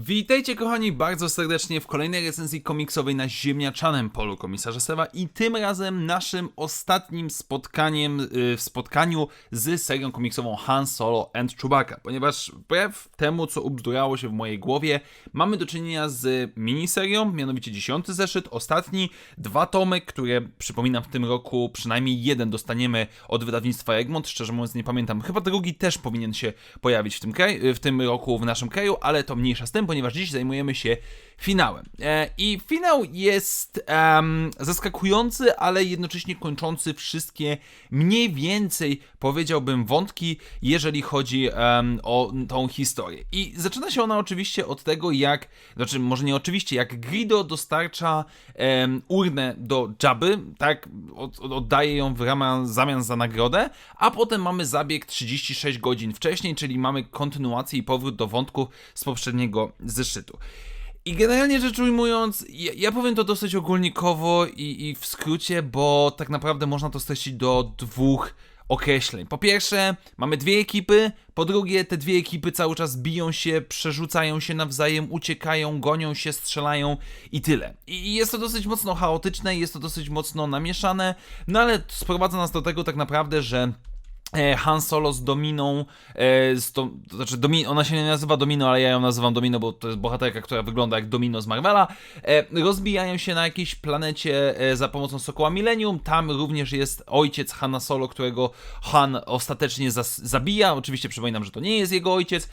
Witajcie kochani bardzo serdecznie w kolejnej recenzji komiksowej na ziemniaczanym polu komisarza Sewa i tym razem naszym ostatnim spotkaniem y, w spotkaniu z serią komiksową Han Solo and Chewbacca, ponieważ wbrew temu co ubzdurało się w mojej głowie mamy do czynienia z miniserią, mianowicie dziesiąty zeszyt, ostatni, dwa tomy, które przypominam w tym roku przynajmniej jeden dostaniemy od wydawnictwa Egmont, szczerze mówiąc nie pamiętam, chyba drugi też powinien się pojawić w tym, kraju, w tym roku w naszym kraju, ale to mniejsza z tym, ponieważ dziś zajmujemy się finałem. E, I finał jest zaskakujący, ale jednocześnie kończący wszystkie mniej więcej, powiedziałbym, wątki, jeżeli chodzi o tą historię. I zaczyna się ona oczywiście od tego, jak, znaczy może nie oczywiście, jak Grido dostarcza em, urnę do Jabby, tak, od- oddaje ją w ramach zamian za nagrodę, a potem mamy zabieg 36 godzin wcześniej, czyli mamy kontynuację i powrót do wątku z poprzedniego zeszytu. I generalnie rzecz ujmując, ja, ja powiem to dosyć ogólnikowo i, i w skrócie, bo tak naprawdę można to streścić do dwóch określeń. Po pierwsze, mamy dwie ekipy, po drugie, te dwie ekipy cały czas biją się, przerzucają się nawzajem, uciekają, gonią się, strzelają i tyle. I jest to dosyć mocno chaotyczne, jest to dosyć mocno namieszane, no ale sprowadza nas do tego tak naprawdę, że Han Solo z Dominą, e, z to, to znaczy Domi, ona się nie nazywa Domino, ale ja ją nazywam Domino, bo to jest bohaterka, która wygląda jak Domino z Marvela, e, rozbijają się na jakiejś planecie e, za pomocą Sokoła Millennium, tam również jest ojciec Hanna Solo, którego Han ostatecznie zabija, oczywiście przypominam, że to nie jest jego ojciec,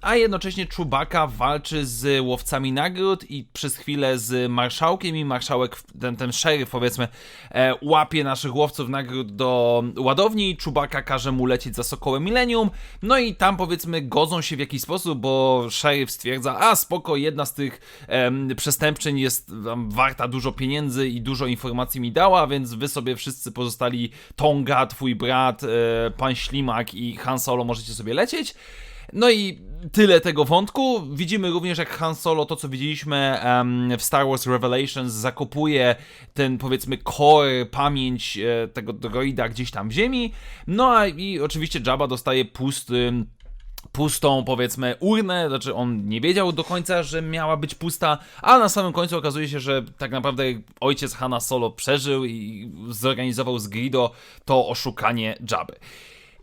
a jednocześnie Chewbacca walczy z łowcami nagród i przez chwilę z marszałkiem i marszałek, ten, ten szeryf powiedzmy, e, łapie naszych łowców nagród do ładowni, Chewbacca każe mu lecieć za Sokołem Millennium, no i tam powiedzmy godzą się w jakiś sposób, bo szeryf stwierdza, a spoko, jedna z tych em, przestępczyń jest tam, warta dużo pieniędzy i dużo informacji mi dała, więc wy sobie wszyscy pozostali Tonga, twój brat, e, pan Ślimak i Han Solo możecie sobie lecieć. No i tyle tego wątku. Widzimy również, jak Han Solo, to co widzieliśmy w Star Wars Revelations, zakopuje ten powiedzmy core, pamięć e, tego droida gdzieś tam w ziemi. No a i oczywiście Jabba dostaje pusty pustą, powiedzmy, urnę, znaczy on nie wiedział do końca, że miała być pusta, a na samym końcu okazuje się, że tak naprawdę ojciec Hanna Solo przeżył i zorganizował z Grido to oszukanie Jabby.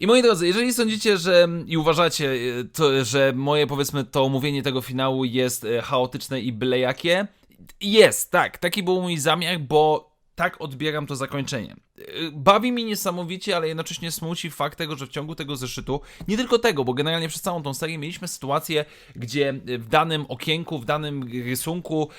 I moi drodzy, jeżeli sądzicie, że i uważacie, e, to, że moje powiedzmy to omówienie tego finału jest e, chaotyczne i byle jakie, jest, tak, taki był mój zamiar, bo tak odbieram to zakończenie. Yy, Bawi mnie niesamowicie, ale jednocześnie smuci fakt tego, że w ciągu tego zeszytu, nie tylko tego, bo generalnie przez całą tą serię mieliśmy sytuację, gdzie w danym okienku, w danym rysunku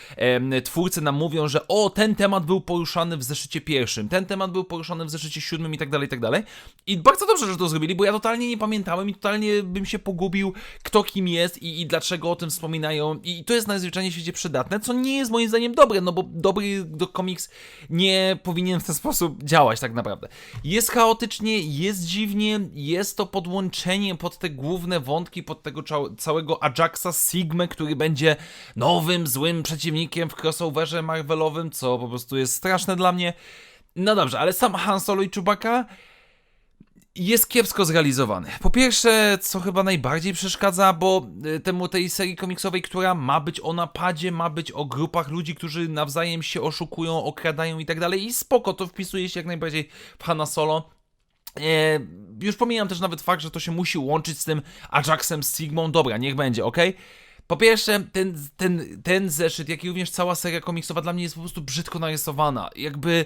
twórcy nam mówią, że o, ten temat był poruszany w zeszycie pierwszym, ten temat był poruszany w zeszycie siódmym i tak dalej, i tak dalej. I bardzo dobrze, że to zrobili, bo ja totalnie nie pamiętałem i totalnie bym się pogubił, kto kim jest i, i dlaczego o tym wspominają. I to jest najzwyczajniej w świecie przydatne, co nie jest moim zdaniem dobre, no bo dobry do komiks nie powinien w ten sposób działać tak naprawdę. Jest chaotycznie, jest dziwnie, jest to podłączenie pod te główne wątki, pod tego całego Ajaxa Sigma, który będzie nowym, złym przeciwnikiem w crossoverze Marvelowym, co po prostu jest straszne dla mnie. No dobrze, ale sam Han Solo i Chewbacca jest kiepsko zrealizowany. Po pierwsze, co chyba najbardziej przeszkadza, bo y, temu tej serii komiksowej, która ma być o napadzie, ma być o grupach ludzi, którzy nawzajem się oszukują, okradają i tak dalej. I spoko, to wpisuje się jak najbardziej w Hanna Solo. E, już pomijam też nawet fakt, że to się musi łączyć z tym Ajaxem z Sigmą. Dobra, niech będzie, ok? Po pierwsze, ten, ten, ten zeszyt, jak i również cała seria komiksowa dla mnie jest po prostu brzydko narysowana. Jakby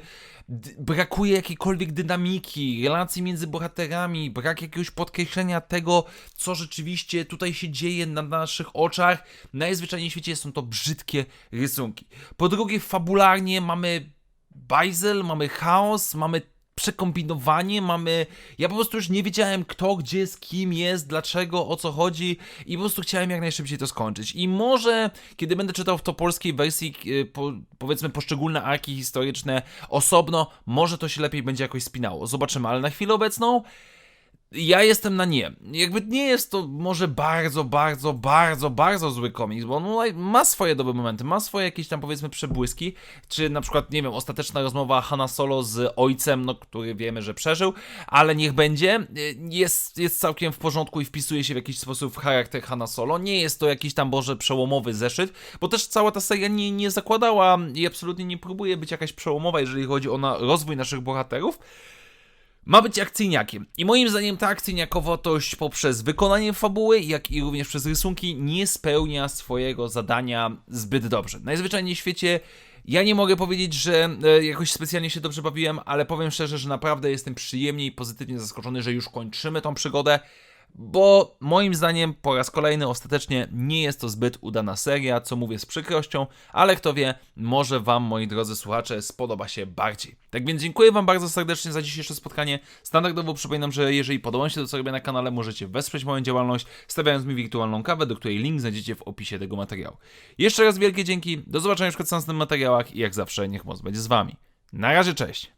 brakuje jakiejkolwiek dynamiki, relacji między bohaterami, brak jakiegoś podkreślenia tego, co rzeczywiście tutaj się dzieje na naszych oczach. Najzwyczajniej w świecie są to brzydkie rysunki. Po drugie, fabularnie mamy bajzel, mamy chaos, mamy przekombinowanie, mamy... Ja po prostu już nie wiedziałem kto, gdzie, z kim jest, dlaczego, o co chodzi i po prostu chciałem jak najszybciej to skończyć. I może, kiedy będę czytał w to polskiej wersji, e, po, powiedzmy poszczególne arki historyczne osobno, może to się lepiej będzie jakoś spinało. Zobaczymy, ale na chwilę obecną Ja jestem na nie. Jakby nie jest to może bardzo, bardzo, bardzo, bardzo zły komiks, bo on ma swoje dobre momenty, ma swoje jakieś tam powiedzmy przebłyski, czy na przykład, nie wiem, ostateczna rozmowa Hanna Solo z ojcem, no, który wiemy, że przeżył, ale niech będzie, jest, jest całkiem w porządku i wpisuje się w jakiś sposób w charakter Hanna Solo. Nie jest to jakiś tam, Boże, przełomowy zeszyt, bo też cała ta seria nie, nie zakładała i absolutnie nie próbuje być jakaś przełomowa, jeżeli chodzi o na rozwój naszych bohaterów ma być akcyjniakiem. I moim zdaniem ta akcyjniakowość poprzez wykonanie fabuły, jak i również przez rysunki nie spełnia swojego zadania zbyt dobrze. Najzwyczajniej w świecie ja nie mogę powiedzieć, że e, jakoś specjalnie się dobrze bawiłem, ale powiem szczerze, że naprawdę jestem przyjemnie i pozytywnie zaskoczony, że już kończymy tą przygodę. Bo moim zdaniem po raz kolejny ostatecznie nie jest to zbyt udana seria, co mówię z przykrością, ale kto wie, może Wam, moi drodzy słuchacze, spodoba się bardziej. Tak więc dziękuję Wam bardzo serdecznie za dzisiejsze spotkanie. Standardowo przypominam, że jeżeli podoba się to, co robię na kanale, możecie wesprzeć moją działalność, stawiając mi wirtualną kawę, do której link znajdziecie w opisie tego materiału. Jeszcze raz wielkie dzięki, do zobaczenia już w następnych materiałach i jak zawsze niech moc będzie z Wami. Na razie, cześć!